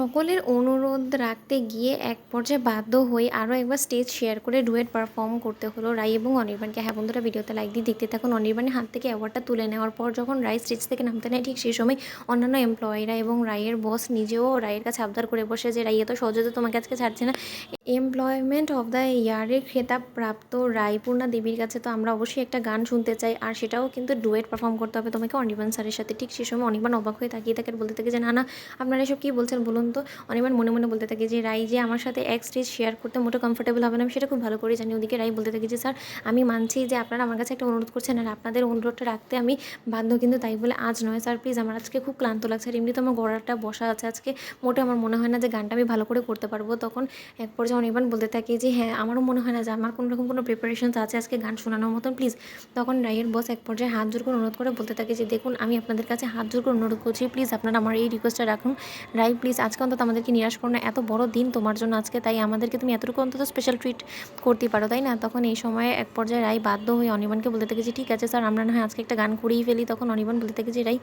সকলের অনুরোধ রাখতে গিয়ে এক পর্যায়ে বাধ্য হয়ে আরও একবার স্টেজ শেয়ার করে ডুয়েট পারফর্ম করতে হলো রাই এবং অনির্বাণকে। হ্যাঁ বন্ধুরা, ভিডিওতে লাইক দিয়ে দেখতে থাকুন। অনির্বাণের হাত থেকে অ্যাওয়ার্ডটা তুলে নেওয়ার পর যখন রাই স্টেজ থেকে নামতে নেয়, ঠিক সেই সময় অন্যান্য এমপ্লয়িরা এবং রায়ের বস নিজেও রায়ের কাছে আবদার করে বসে যে, রাই এত সহজে তো তোমাকে আজকে ছাড়ছে না। এমপ্লয়মেন্ট অফ দ্য ইয়ারের খেতাব প্রাপ্ত রায়পূর্ণা দেবীর কাছে তো আমরা অবশ্যই একটা গান শুনতে চাই। আর সেটাও কিন্তু ডুয়েট পারফর্ম করতে হবে তোমাকে অনির্বাণ স্যারের সাথে। ঠিক সেই সময় অনির্বাণ অবাক হয়ে তাকিয়ে থাকে বলতে থাকে যে, না না, আপনারা এসব কী বলছেন বলুন তো অনির্বাণ মনে মনে বলতে থাকে যে, রাই যে আমার সাথে এক স্টেজ শেয়ার করতে মোটো কমফোর্টেবল হবে না। আমি সেটা খুব ভালো করে জানি। ওদিকে রাই বলতে থাকি যে, স্যার, আমি মানছি যে আপনারা আমার কাছে একটা অনুরোধ করছেন আর আপনাদের অনুরোধটা রাখতে আমি বাধ্য, কিন্তু তাই বলে আজ নয়। স্যার প্লিজ আমার আজকে খুব ক্লান্ত লাগছে আর এমনিতে আমার গড়াটা বসা আছে। আজকে মোটে আমার মনে হয় না যে গানটা আমি ভালো করে করতে পারব। তখন এক পর্যায়ে অনির্বাণ বলতে থাকে যে হ্যাঁ আমারও মনে হয় না যে আমার কোনো রকম কোনো প্রিপারেশনস আছে আজকে গান শোনানোর মতন প্লিজ তখন রাইয়ের বস এক পর্যায়ে হাত জোর করে অনুরোধ করে বলতে থাকে যে, দেখুন, আমি আপনাদের কাছে হাত জোর করে অনুরোধ করছি। প্লিজ আপনারা আমার এই রিকোয়েস্টটা রাখুন। রাই প্লিজ আজকে অন্তত আমাদেরকে নিরাশ করো না। এত বড় দিন তোমার জন্য আজকে, তাই আমাদেরকে তুমি এতটুকু অন্তত স্পেশাল ট্রিট করতে পারো, তাই না? তখন এই সময়ে এক পর্যায়ে রাই বাধ্য হয়ে অনির্বাণকে বলতে থাকে যে, ঠিক আছে স্যার আমরা না হয় আজকে একটা গান করেই ফেলি। তখন অনির্বাণ বলতে থাকে যে রাই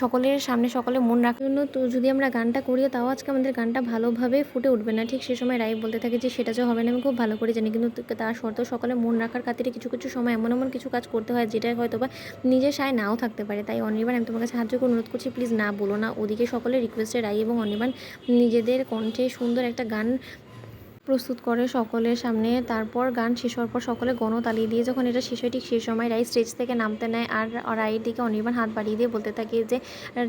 সকলের সামনে সকলে মন রাখার জন্য তো যদি আমরা গানটা করিও তাও আজকে আমাদের গানটা ভালোভাবে ফুটে উঠবে না। ঠিক সে সময় রাই বলতে থাকে যে, সেটা যে হবে না, আমি খুব ভালো করে জানি। কিন্তু তার শর্ত সকলে মন রাখার খাতিরে কিছু কিছু সময় এমন এমন কিছু কাজ করতে হয় যেটা হয়তো বা নিজের সায় নাও থাকতে পারে। তাই অনির্বাণ আমি তোমার কাছে সাহায্য করে অনুরোধ করছি প্লিজ না বলো না। ওদিকে সকলে রিকোয়েস্টে রাই এবং অনির্বাণ নিজেদের কণ্ঠে সুন্দর একটা গান প্রস্তুত করে সকলের সামনে। তারপর গান শেষ হওয়ার পর সকলে গণতালি দিয়ে যখন এটা শেষ হয়, ঠিক সেই সময় রাই স্টেজ থেকে নামতে নেয় আর রাইয়ের দিকে অনির্বাণ হাত বাড়িয়ে দিয়ে বলতে থাকে যে,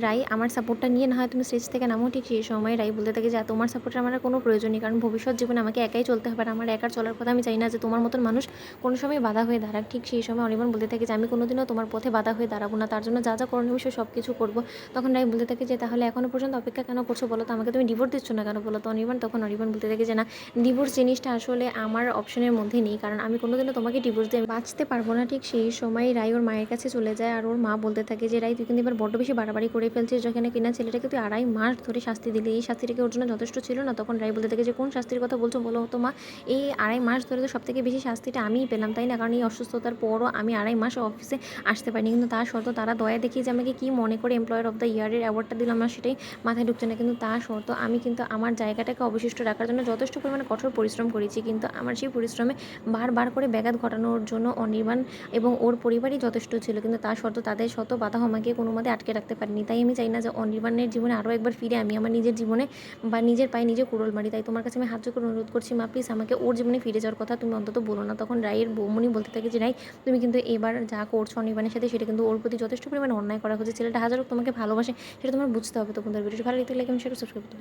রাই, আমার সাপোর্টটা নিয়ে না হয় তুমি স্টেজ থেকে নামো, ঠিক সেই সময় রাই বলতে থাকে যে তোমার সাপোর্টের আমার কোনো প্রয়োজন নেই, কারণ ভবিষ্যৎ জীবনে আমাকে একাই চলতে হবে আর আমার একার চলার কথা আমি চাই না যে তোমার মতন মানুষ কোনো সময় বাধা হয়ে দাঁড়াক। ঠিক সেই সময় অনির্বাণ বলতে থাকে যে, আমি কোনোদিনও তোমার পথে বাধা হয়ে দাঁড়াবো না, তার জন্য যা যা করণীয় বিষয় সব কিছু করব। তখন রাই বলতে থাকে যে, তাহলে এখনও পর্যন্ত অপেক্ষা কেন করছ বলো তো? আমাকে তুমি ডিভোর্স দিচ্ছ না কেন বলো তো? অনির্বাণ তখন অনির্বাণ বলতে থাকে যে, না ডিভোর্স জিনিসটা আসলে আমার অপশনের মধ্যে নেই। কারণ আমি কোনোদিনও তোমাকে ডিভোর্স দিয়ে বাঁচতে পারব না। ঠিক সেই সময় রাই ওর মায়ের কাছে চলে যায় আর ওর মা বলতে থাকে যে রাই তুই কিন্তু এবার বড্ড বেশি বাড়াবাড়ি করে ফেলছিস। যেখানে কিনা ছেলেটাকে তুই আড়াই মাস ধরে শাস্তি দিলি। এই শাস্তিটা কি ওর জন্য যথেষ্ট ছিল না। তখন রাই বলতে থাকে যে, কোন শাস্তির কথা বলছো? বলো তো মা, এই আড়াই মাস ধরে তো সব থেকে বেশি শাস্তিটা আমিই পেলাম, তাই না? কারণ এই অসুস্থতার পরও আমি আড়াই মাস অফিসে আসতে পারিনি। কিন্তু তার শর্ত তারা দয়া দেখিয়ে যে, আমাকে কী মনে করে এমপ্লয়ার অফ দ্য ইয়ারের অ্যাওয়ার্ডটা দিলাম আমার সেটাই মাথায় ঢুকছে না। কিন্তু তার শর্ত আমি কিন্তু আমার জায়গাটাকে অবশিষ্ট রাখার জন্য যথেষ্ট পরিমাণে কঠোর পরিশ্রম করেছি, কিন্তু আমার সেই পরিশ্রমে বারবার করে ব্যাঘাত ঘটানোর জন্য অনির্বাণ এবং ওর পরিবারই যথেষ্ট ছিল, কিন্তু তার শর্ত তাদের শত বাধা আমাকে কোনো মতে আটকে রাখতে পারিনি। তাই আমি চাই না যে অনির্বাণের জীবনে আরও একবার ফিরে আমি আমার নিজের জীবনে বা নিজের পায়ে নিজে কুড়োল মারি। তাই তোমার কাছে আমি হাত করে অনুরোধ করছি, মা প্লিজ আমাকে ওর জীবনে ফিরে যাওয়ার কথা তুমি অন্তত বলো না। তখন রায়ের বৌমনি বলতে থাকে যে রাই তুমি কিন্তু এবার যা করছ অনির্বাণের সাথে সেটা কিন্তু ওর প্রতি যথেষ্ট পরিমাণে অন্যায় করা হচ্ছে ছেলেটা হাজার হোক তোমাকে ভালোবাসে, সেটা তোমার বুঝতে হবে। তো বন্ধুদের ভিডিওটি ভালো লাগতে লাইক সেটা সাবস্ক্রাইব করতে